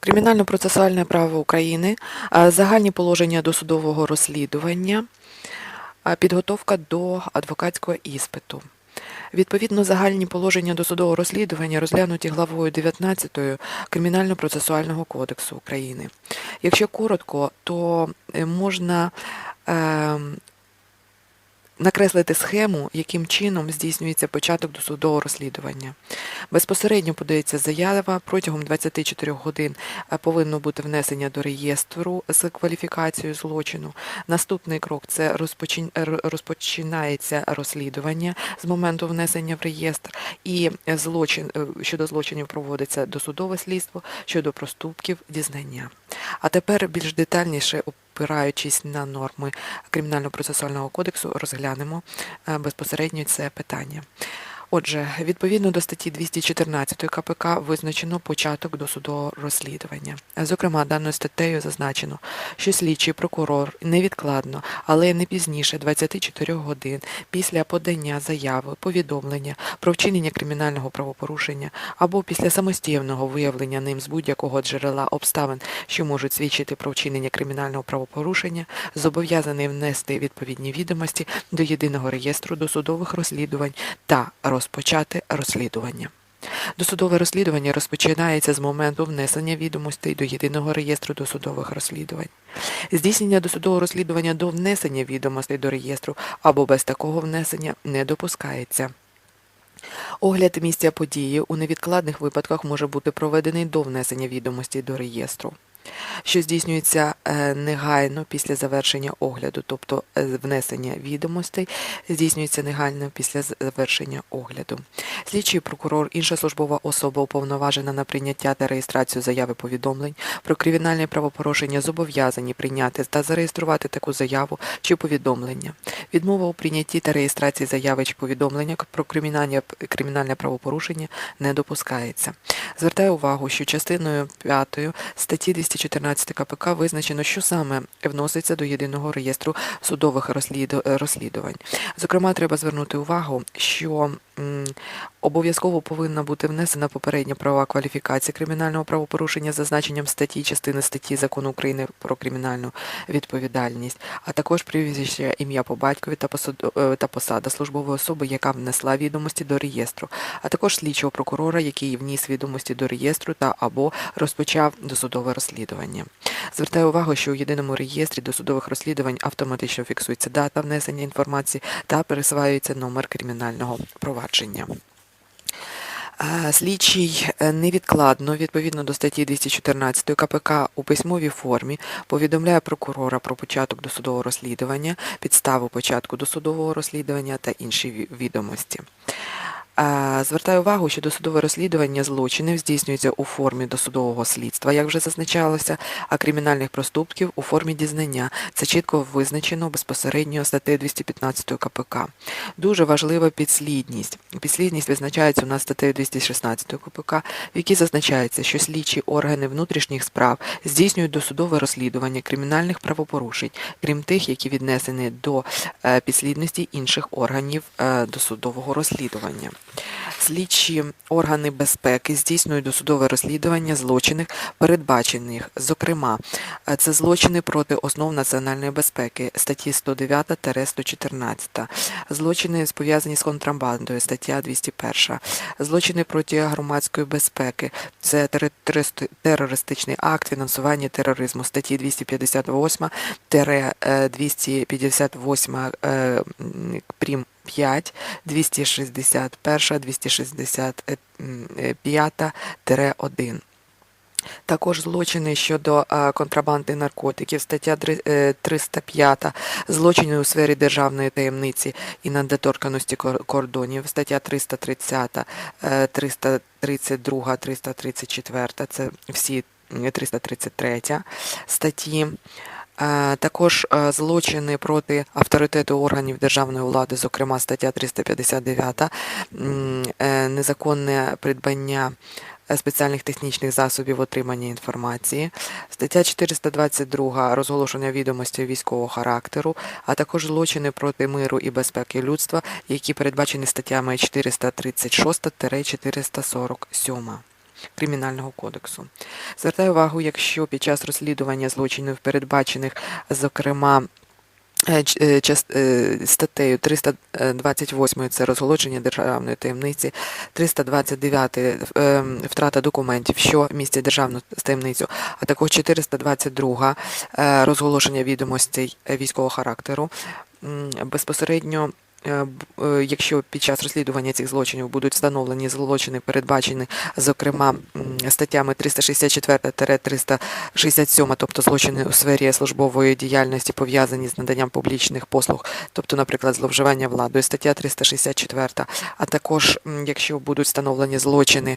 Кримінально-процесуальне право України, загальні положення досудового розслідування, підготовка до адвокатського іспиту. Відповідно, загальні положення досудового розслідування розглянуті главою 19 Кримінально-процесуального кодексу України. Якщо коротко, то е, можна ем, накреслити схему, яким чином здійснюється початок досудового розслідування. Безпосередньо подається заява протягом 24 годин е, повинно бути внесення до реєстру з кваліфікацією злочину. Наступний крок це розпочин- розпочинається розслідування з моменту внесення в реєстр, і злочин е, щодо злочинів проводиться досудове слідство, щодо проступків дізнання. А тепер більш детальніше опираючись на норми Кримінально-процесуального кодексу, розглянемо е, безпосередньо це питання. Отже, відповідно до статті 214 КПК визначено початок досудового розслідування. Зокрема, даною статтею зазначено, що слідчий прокурор невідкладно, але не пізніше 24 годин після подання заяви, повідомлення про вчинення кримінального правопорушення або після самостійного виявлення ним з будь-якого джерела обставин, що можуть свідчити про вчинення кримінального правопорушення, зобов'язаний внести відповідні відомості до єдиного реєстру досудових розслідувань та розпочати розслідування. Досудове розслідування розпочинається з моменту внесення відомостей до єдиного реєстру досудових розслідувань. Здійснення досудового розслідування до внесення відомостей до реєстру або без такого внесення не допускається. Огляд місця події у невідкладних випадках може бути проведений до внесення відомостей до реєстру, що здійснюється е, негайно після завершення огляду, тобто е, внесення відомостей здійснюється негайно після завершення огляду. Слідчий прокурор, інша службова особа, уповноважена на прийняття та реєстрацію заяви повідомлень про кримінальне правопорушення, зобов'язані прийняти та зареєструвати таку заяву чи повідомлення. Відмова у прийнятті та реєстрації заяви чи повідомлення про кримінальне, кримінальне правопорушення не допускається. Звертаю увагу, що частиною 5 статті 214 КПК визначено, що саме вноситься до єдиного реєстру судових розсліду- розслідувань. Зокрема, треба звернути увагу, що обов'язково повинна бути внесена попередня правова кваліфікація кримінального правопорушення з зазначенням статті частини статті Закону України про кримінальну відповідальність, а також прізвище ім'я по батькові е, та посада службової особи, яка внесла відомості до реєстру, а також слідчого прокурора, який вніс відомості до реєстру та або розпочав досудове розслідування. Звертаю увагу, що у єдиному реєстрі досудових розслідувань автоматично фіксується дата внесення інформації та пересваюється номер кримінального провадження. Е, Слідчий е, невідкладно, відповідно до статті 214 КПК у письмовій формі повідомляє прокурора про початок досудового розслідування, підставу початку досудового розслідування та інші відомості. Звертаю увагу, що досудове розслідування злочинів здійснюється у формі досудового слідства, як вже зазначалося, а кримінальних проступків у формі дізнання. Це чітко визначено безпосередньо статтею 215 КПК. Дуже важлива підслідність. Підслідність визначається у нас статтею 216 КПК, в якій зазначається, що слідчі органи внутрішніх справ здійснюють досудове розслідування кримінальних правопорушень, крім тих, які віднесені до е, підслідності інших органів е, досудового розслідування. Слідчі органи безпеки здійснюють досудове розслідування злочинів, передбачених, зокрема, е, це злочини проти основ національної безпеки, статті 109-114, злочини пов'язані з контрабандою, стаття 201, злочини проти громадської безпеки, це терористичний акт фінансування тероризму, статті 258-258 е, прим. 5, 261, 265-1. Також злочини щодо е, контрабанди наркотиків, стаття е, 305, злочини у сфері державної таємниці і недоторканості кордонів, стаття 330, е, 332, 334, це всі 333 статті. Е, Також е, злочини проти авторитету органів державної влади, зокрема стаття 359, м, е, незаконне придбання спеціальних технічних засобів отримання інформації, стаття 422 розголошення відомостей військового характеру, а також злочини проти миру і безпеки людства, які передбачені статтями 436-447. Кримінального кодексу. Звертаю увагу, якщо під час розслідування злочинів передбачених, зокрема, е, е, е, статтею 328 це розголошення державної таємниці, 329 е, втрата документів, що містять державну таємницю, а також 422 е, розголошення відомостей військового характеру. Безпосередньо, якщо під час розслідування цих злочинів будуть встановлені злочини, передбачені, зокрема, статтями 364-367, тобто злочини у сфері службової діяльності пов'язані з наданням публічних послуг, тобто, наприклад, зловживання владою, стаття 364, а також, якщо будуть встановлені злочини,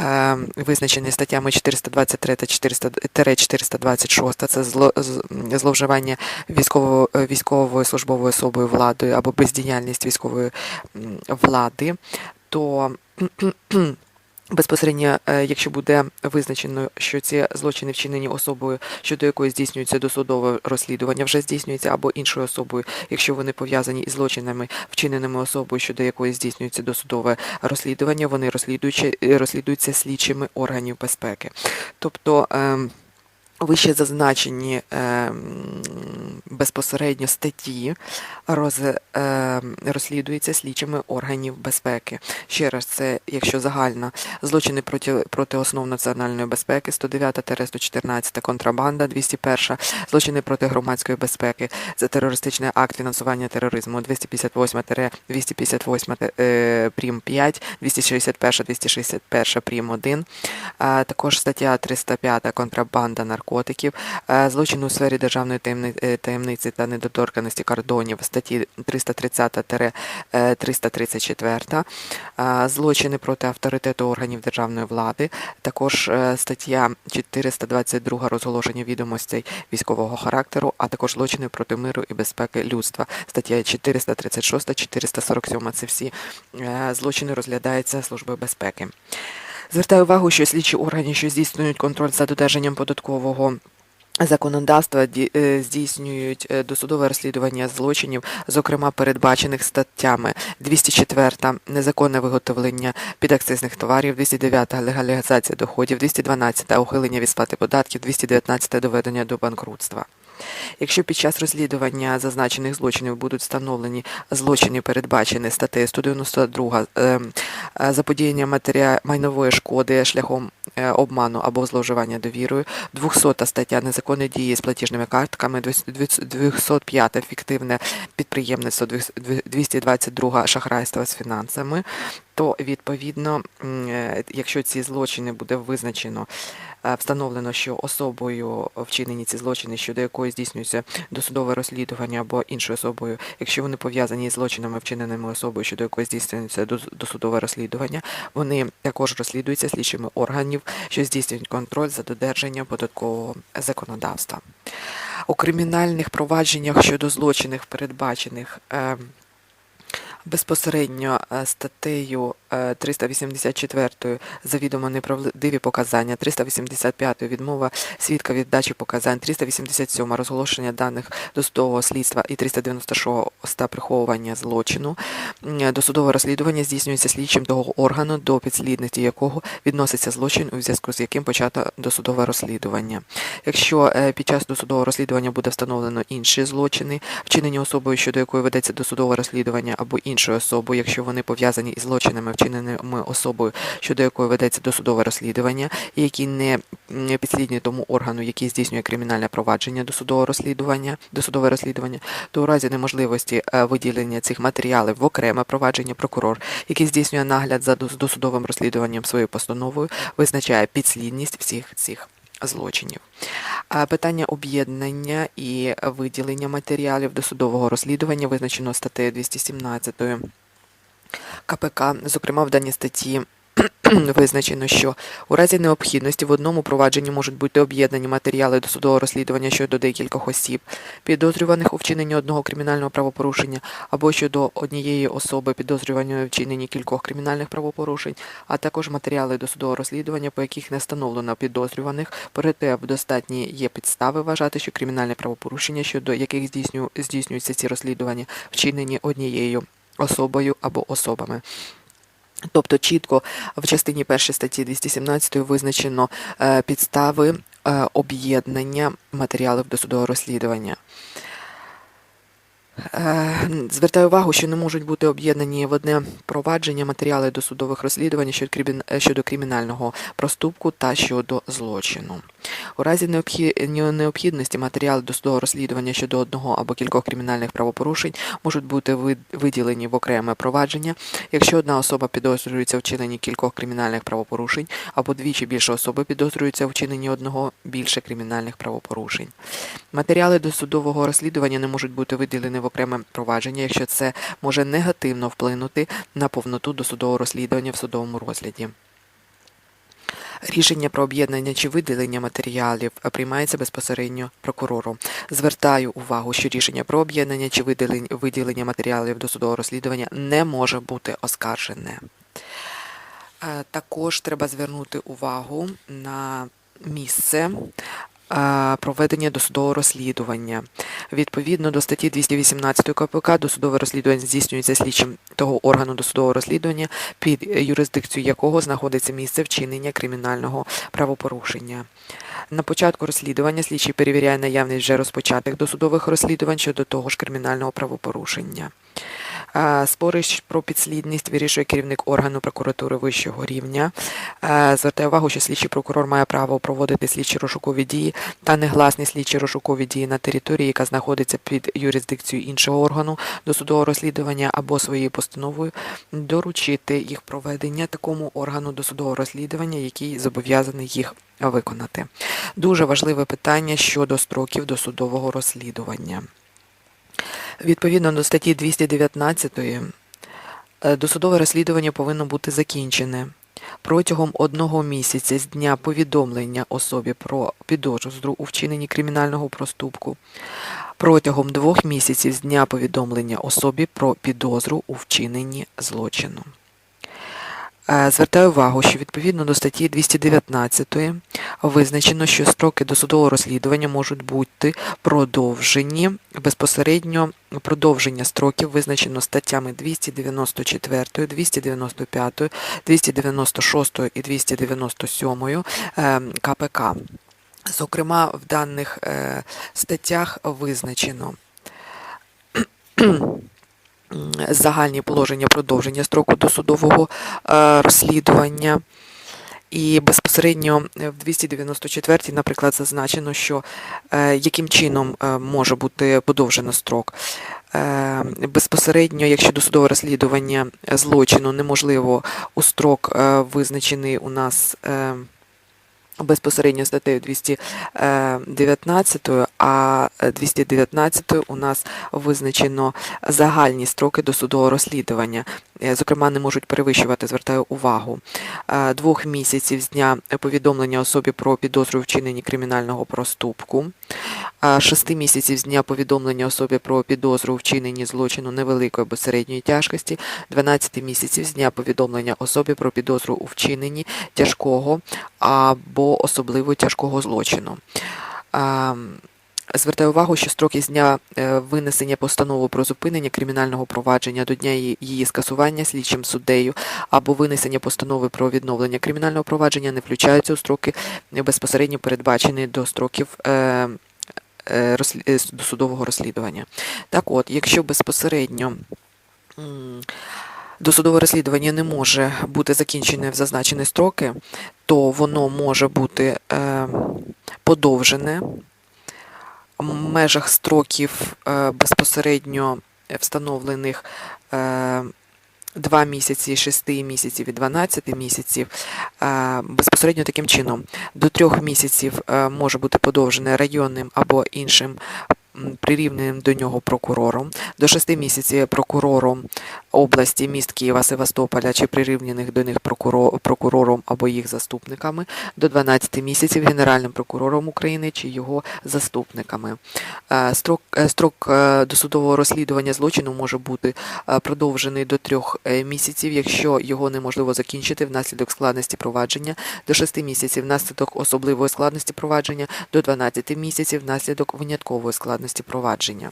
е, визначені статтями 423-426, це зло, з- зловживання військового, е, військовою службовою особою владою або бездіяльність військової влади, то безпосередньо, е, якщо буде визначено, що ці злочини вчинені особою, щодо якої здійснюється досудове розслідування, вже здійснюється або іншою особою, якщо вони пов'язані із злочинами, вчиненими особою, щодо якої здійснюється досудове розслідування, вони е, розслідуються слідчими органів безпеки. Тобто ем, вище зазначені ем, безпосередньо статті роз, ем, розслідуються слідчими органів безпеки. Ще раз, це якщо загально злочини проти, проти основ національної безпеки, 109-114 контрабанда, 201 злочини проти громадської безпеки, це терористичний акт фінансування тероризму, 258-258 е, прим. 5, 261-261 прим. 1, а також стаття 305 контрабанда наркотиків, е, злочин у сфері державної е, таємниці та недоторканості кордонів, статті 330-334, злочини проти авторитету органів державної влади, також е, стаття 422 розголошення відомостей військового характеру, а також злочини проти миру і безпеки людства, стаття 436, 447 це всі е, злочини розглядаються Службою безпеки. Звертаю увагу, що слідчі органи, що здійснюють контроль за додержанням податкового законодавства, е, здійснюють е, досудове розслідування злочинів, зокрема передбачених статтями. 204 незаконне виготовлення підакцизних товарів, 209 легалізація доходів, 212 ухилення від сплати податків, 219 доведення до банкрутства. Якщо під час розслідування зазначених злочинів будуть встановлені злочини, передбачені статтею 192 е, е, заподіяння матеріа майнової шкоди шляхом е, обману або зловживання довірою, 200 стаття незаконної дії з платіжними картками, 205 фіктивне підприємництво, 222 шахрайство з фінансами, то відповідно, е, якщо ці злочини буде визначено, е, встановлено, що особою вчинені ці злочини, щодо якої здійснюється досудове розслідування або іншою особою, якщо вони пов'язані з злочинами, вчиненими особою, щодо якої здійснюється досудове розслідування, вони також розслідуються слідчими органів, що здійснюють контроль за додержанням податкового законодавства. У кримінальних провадженнях щодо злочинів, передбачених ем, безпосередньо е, статтею 384 завідомо неправдиві показання, 385 відмова свідка від дачі показань, 387 розголошення даних досудового слідства і 396 приховування злочину. Досудове розслідування здійснюється слідчим того органу, до підслідності якого відноситься злочин, у зв'язку з яким почато досудове розслідування. Якщо е, під час досудового розслідування буде встановлено інші злочини, вчинені особою, щодо якої ведеться досудове розслідування, або іншою особою, якщо вони пов'язані із злочинами, вчиненими особою, щодо якої ведеться досудове розслідування, і які не підслідні тому органу, який здійснює кримінальне провадження досудового розслідування, досудове розслідування, то у разі неможливості е, виділення цих матеріалів в окреме провадження прокурор, який здійснює нагляд за досудовим розслідуванням своєю постановою, визначає підслідність всіх цих злочинів. Питання об'єднання і виділення матеріалів досудового розслідування визначено статтею 217 КПК. Зокрема, в даній статті визначено, що у разі необхідності в одному провадженні можуть бути об'єднані матеріали досудового розслідування щодо декількох осіб, підозрюваних у вчиненні одного кримінального правопорушення або щодо однієї особи, підозрюваної у вчиненні кількох кримінальних правопорушень, а також матеріали досудового розслідування, по яких не встановлено підозрюваних, проте достатні є підстави вважати, що кримінальне правопорушення, щодо яких здійсню, здійснюються ці розслідування, вчинені однією особою або особами. Тобто чітко в частині 1 статті 217 визначено е, підстави е, об'єднання матеріалів досудового розслідування. Е, Звертаю увагу, що не можуть бути об'єднані в одне провадження матеріали досудових розслідувань щодо кримін- щодо кримінального проступку та щодо злочину. У разі необхідності матеріали досудового розслідування щодо одного або кількох кримінальних правопорушень можуть бути виділені в окреме провадження, якщо одна особа підозрюється в вчиненні кількох кримінальних правопорушень, або дві чи більше особи підозрюються вчиненні одного більше кримінальних правопорушень. Матеріали досудового розслідування не можуть бути виділені в окреме провадження, якщо це може негативно вплинути на повноту досудового розслідування в судовому розгляді. Рішення про об'єднання чи виділення матеріалів приймається безпосередньо прокурором. Звертаю увагу, що рішення про об'єднання чи виділення, матеріалів досудового розслідування не може бути оскаржене. Е, Також треба звернути увагу на місце проведення досудового розслідування. Відповідно до статті 218 КПК досудове розслідування здійснюється слідчим того органу досудового розслідування, під юрисдикцією якого знаходиться місце вчинення кримінального правопорушення. На початку розслідування слідчий перевіряє наявність вже розпочатих досудових розслідувань щодо того ж кримінального правопорушення. Спори про підслідність вирішує керівник органу прокуратури вищого рівня. Звертаю увагу, що слідчий прокурор має право проводити слідчі розшукові дії та негласні слідчі розшукові дії на території, яка знаходиться під юрисдикцією іншого органу досудового розслідування або своєю постановою доручити їх проведення такому органу досудового розслідування, який зобов'язаний їх виконати. Дуже важливе питання щодо строків досудового розслідування. Відповідно до статті 219 е, досудове розслідування повинно бути закінчене протягом одного місяця з дня повідомлення особі про підозру у вчиненні кримінального проступку, протягом двох місяців з дня повідомлення особі про підозру у вчиненні злочину. Е, Звертаю увагу, що відповідно до статті 219 визначено, що строки досудового розслідування можуть бути продовжені безпосередньо продовження строків визначено статтями 294, 295, 296 і 297 е, КПК. Зокрема, в даних е, статтях визначено загальні положення продовження строку досудового е, розслідування. І безпосередньо е, в 294-й, наприклад, зазначено, що е, яким чином може бути подовжено строк. Безпосередньо, якщо досудове розслідування злочину неможливо у строк визначений у нас. Е, безпосередньо статтею 219, а 219 у нас визначено загальні строки досудового розслідування. Е, Зокрема, не можуть перевищувати, звертаю увагу, е, двох місяців з дня повідомлення особі про підозру у кримінального проступку, е, шести місяців з дня повідомлення особі про підозру у злочину невеликої або середньої тяжкості, 12 місяців з дня повідомлення особі про підозру у вчиненні тяжкого або особливо тяжкого злочину. Звертаю увагу, що строки з дня е, винесення постанови про зупинення кримінального провадження до дня її- скасування слідчим суддею або винесення постанови про відновлення кримінального провадження не включаються у строки безпосередньо передбачені до строків е, е, досудового розслідування. Так от, якщо безпосередньо досудове розслідування не може бути закінчене в зазначені строки, то воно може бути е, подовжене в межах строків е, безпосередньо встановлених е, 2 місяці, 6 місяців і 12 місяців. е, Безпосередньо таким чином до 3 місяців е, може бути подовжене районним або іншим прирівненим до нього прокурором, до 6 місяців прокурором області, міст Києва, Севастополя чи прирівняних до них прокурором або їх заступниками, до 12 місяців Генеральним прокурором України чи його заступниками. Е, Строк, е, строк е, досудового розслідування злочину може бути продовжений до 3 місяців, якщо його неможливо закінчити внаслідок складності провадження, до 6 місяців внаслідок особливої складності провадження, до 12 місяців внаслідок виняткової складності провадження.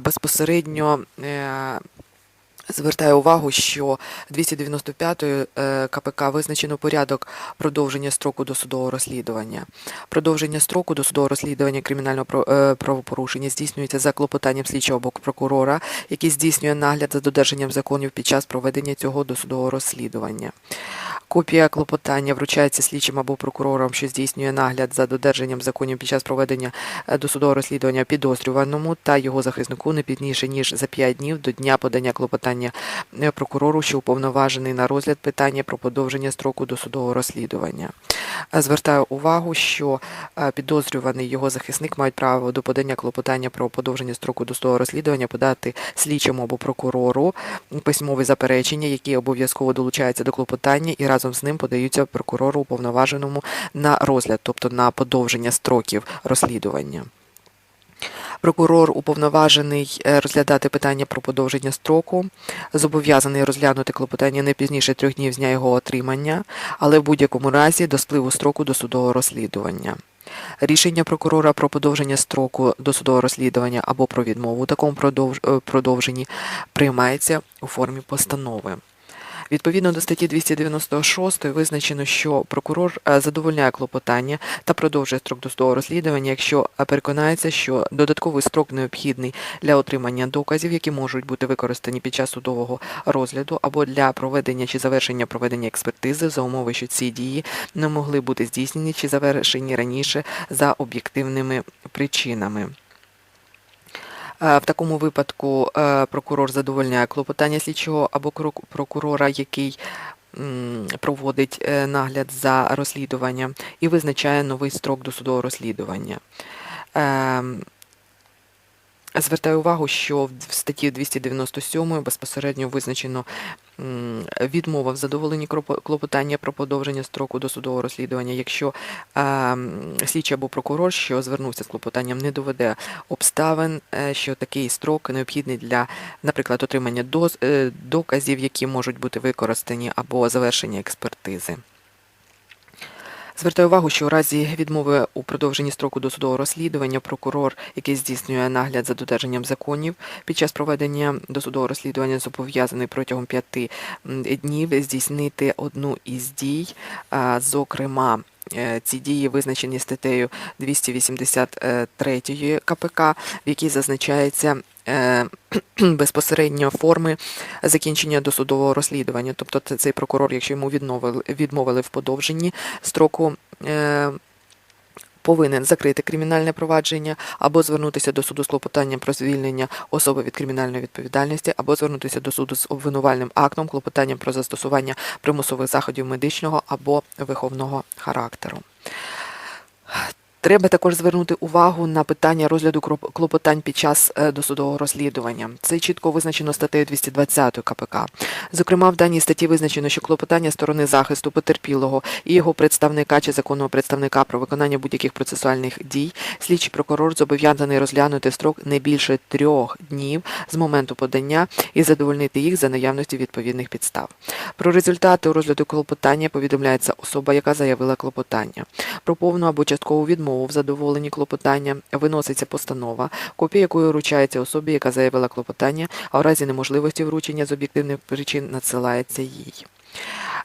Безпосередньо е, Звертаю увагу, що 295 е, КПК визначено порядок продовження строку досудового розслідування. Продовження строку досудового розслідування кримінального е, правопорушення здійснюється за клопотанням слідчого або прокурора, який здійснює нагляд за додержанням законів під час проведення цього досудового розслідування. Копія клопотання вручається слідчим або прокурором, що здійснює нагляд за додержанням законів під час проведення е, досудового розслідування підозрюваному та його захиснику не пізніше ніж за 5 днів до дня подання клопотання е, прокурору, що уповноважений на розгляд питання про подовження строку досудового розслідування. Е, Звертаю увагу, що підозрюваний його захисник мають право до подання клопотання про подовження строку досудового розслідування подати слідчому або прокурору письмові заперечення, які обов'язково долучаються до клопотання і разом з ним подаються прокурору уповноваженому на розгляд, тобто на подовження строків розслідування. Прокурор уповноважений е, розглядати питання про подовження строку, зобов'язаний розглянути клопотання не пізніше трьох днів з дня його отримання, але в будь-якому разі до спливу строку досудового розслідування. Рішення прокурора про подовження строку досудового розслідування або про відмову у такому е, продовженні приймається у формі постанови. Відповідно до статті 296 визначено, що прокурор е, задовольняє клопотання та продовжує строк досудового розслідування, якщо е, переконається, що додатковий строк необхідний для отримання доказів, які можуть бути використані під час судового розгляду, або для проведення чи завершення проведення експертизи за умови, що ці дії не могли бути здійснені чи завершені раніше за об'єктивними причинами. В такому випадку е, прокурор задовольняє клопотання слідчого або прокурора, який проводить е, нагляд за розслідуванням, і визначає новий строк досудового розслідування. Звертаю увагу, що в статті 297 безпосередньо визначено відмова в задоволенні клопотання про подовження строку досудового розслідування, якщо слідчий або прокурор, що звернувся з клопотанням, не доведе обставин, е, що такий строк необхідний для, наприклад, отримання доз- е, доказів, які можуть бути використані або завершення експертизи. Звертаю увагу, що у разі відмови у продовженні строку досудового розслідування прокурор, який здійснює нагляд за додержанням законів під час проведення досудового розслідування, зобов'язаний протягом п'яти днів здійснити одну із дій, зокрема. е, Ці дії визначені статтею 283 КПК, в якій зазначається е, безпосередньо форми закінчення досудового розслідування. Тобто цей прокурор, якщо йому відмовили, відмовили в подовженні строку. е, Повинен закрити кримінальне провадження або звернутися до суду з клопотанням про звільнення особи від кримінальної відповідальності, або звернутися до суду з обвинувальним актом, клопотанням про застосування примусових заходів медичного або виховного характеру. Треба також звернути увагу на питання розгляду клопотань під час е, досудового розслідування. Це чітко визначено статтею 220 КПК. Зокрема, в даній статті визначено, що клопотання сторони захисту потерпілого і його представника чи законного представника про виконання будь-яких процесуальних дій, слідчий прокурор зобов'язаний розглянути строк не більше трьох днів з моменту подання і задовольнити їх за наявності відповідних підстав. Про результати розгляду клопотання повідомляється особа, яка заявила клопотання. Про повну або часткову відмову в задоволенні клопотання виноситься постанова, копія якої вручається особі, яка заявила клопотання, а в разі неможливості вручення з об'єктивних причин надсилається їй.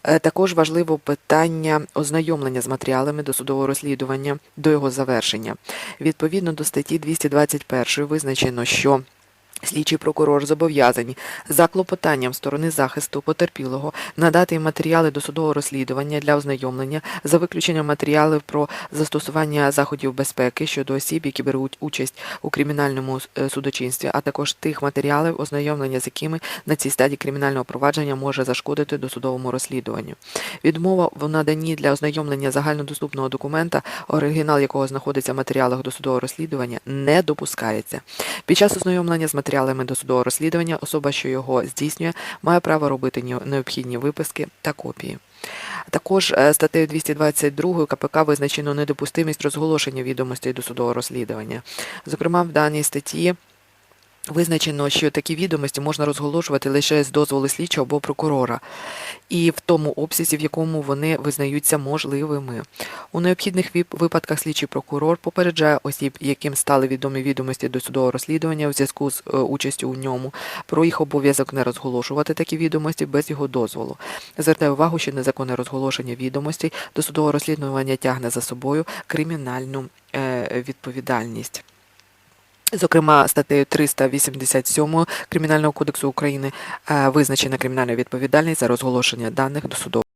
Е, Також важливо питання ознайомлення з матеріалами досудового розслідування до його завершення. Відповідно до статті 221 визначено, що Слідчий прокурор зобов'язані за клопотанням сторони захисту потерпілого надати матеріали досудового розслідування для ознайомлення за виключенням матеріалів про застосування заходів безпеки щодо осіб, які беруть участь у кримінальному е, судочинстві, а також тих матеріалів, ознайомлення з якими на цій стадії кримінального провадження може зашкодити досудовому розслідуванню. Відмова в наданні для ознайомлення загальнодоступного документа, оригінал якого знаходиться в матеріалах досудового розслідування, не допускається. Під час ознайомлення з матеріалами досудового розслідування особа, що його здійснює, має право робити необхідні виписки та копії. Також е, статтею 222 КПК визначено недопустимість розголошення відомостей досудового розслідування. Зокрема, в даній статті Визначено, що такі відомості можна розголошувати лише з дозволу слідчого або прокурора, і в тому обсязі, в якому вони визнаються можливими. У необхідних випадках слідчий прокурор попереджає осіб, яким стали відомі відомості до судового розслідування у зв'язку з е, участю у ньому, про їх обов'язок не розголошувати такі відомості без його дозволу. Звертає увагу, що незаконне розголошення відомостей до судового розслідування тягне за собою кримінальну е, відповідальність. Зокрема, статтею 387 Кримінального кодексу України е, визначена кримінальна відповідальність за розголошення даних до судового